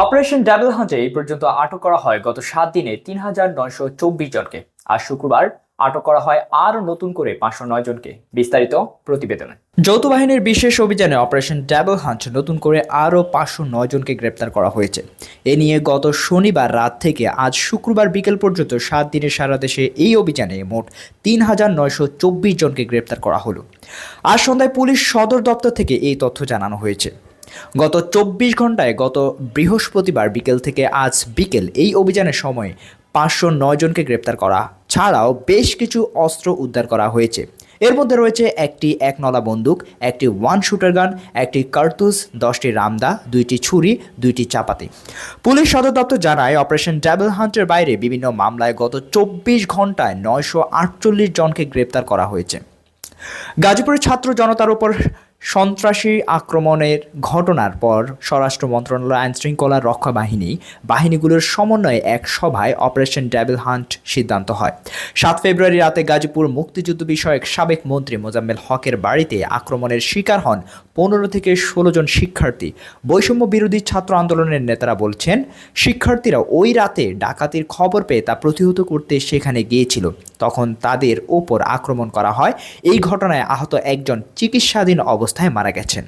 Operation double হান্টে এই পর্যন্ত আটক করা হয় গত সাত দিনে তিন হাজার নয়শো চব্বিশ জনকে। আর শুক্রবার আটক করা হয় আরও নতুন করে পাঁচশো নয় জনকে। বিস্তারিত প্রতিবেদনে। যৌথ বাহিনীর বিশেষ অভিযানে অপারেশন ডাবল হান্ট নতুন করে আরও পাঁচশো নয় জনকে গ্রেপ্তার করা হয়েছে। এ নিয়ে গত শনিবার রাত থেকে আজ শুক্রবার বিকেল পর্যন্ত সাত দিনে সারা দেশে এই অভিযানে মোট তিন হাজার নয়শো চব্বিশ জনকে গ্রেপ্তার করা হলো। আজ সন্ধ্যায় পুলিশ সদর দপ্তর থেকে এই তথ্য জানানো হয়েছে। গত চব্বিশ ঘন্টায় গত বৃহস্পতিবার বিকেল থেকে আজ বিকেল এই অভিযানের সময় পাঁচশো নয় জনকে গ্রেপ্তার করা ছাড়াও বেশ কিছু অস্ত্র উদ্ধার করা হয়েছে। এর মধ্যে রয়েছে একটি একনলা বন্দুক, একটি ওয়ান শুটার গান, একটি কার্তুজ, দশটি রামদা, দুইটি ছুরি, দুইটি চাপাতি। পুলিশ সদর দপ্তর জানায়, অপারেশন ডাবল হান্টের বাইরে বিভিন্ন মামলায় গত চব্বিশ ঘন্টায় নয়শো আটচল্লিশ জনকে গ্রেপ্তার করা হয়েছে। গাজীপুরের ছাত্র জনতার উপর সন্ত্রাসী আক্রমণের ঘটনার পর স্বরাষ্ট্র মন্ত্রণালয় আইন শৃঙ্খলা রক্ষা বাহিনী বাহিনীগুলোর সমন্বয়ে এক সভায় অপারেশন ডেভিল হান্ট সিদ্ধান্ত হয়। সাত ফেব্রুয়ারি রাতে গাজীপুর মুক্তিযুদ্ধ বিষয়ক সাবেক মন্ত্রী মোজাম্মেল হকের বাড়িতে আক্রমণের শিকার হন পনেরো থেকে ষোলো জন শিক্ষার্থী। বৈষম্য বিরোধী ছাত্র আন্দোলনের নেতারা বলছেন, শিক্ষার্থীরা ওই রাতে ডাকাতির খবর পেয়ে তা প্রতিহত করতে সেখানে গিয়েছিল। তখন তাদের ওপর আক্রমণ করা হয়। এই ঘটনায় আহত একজন চিকিৎসাধীন অবস্থায় মারা গেছেন।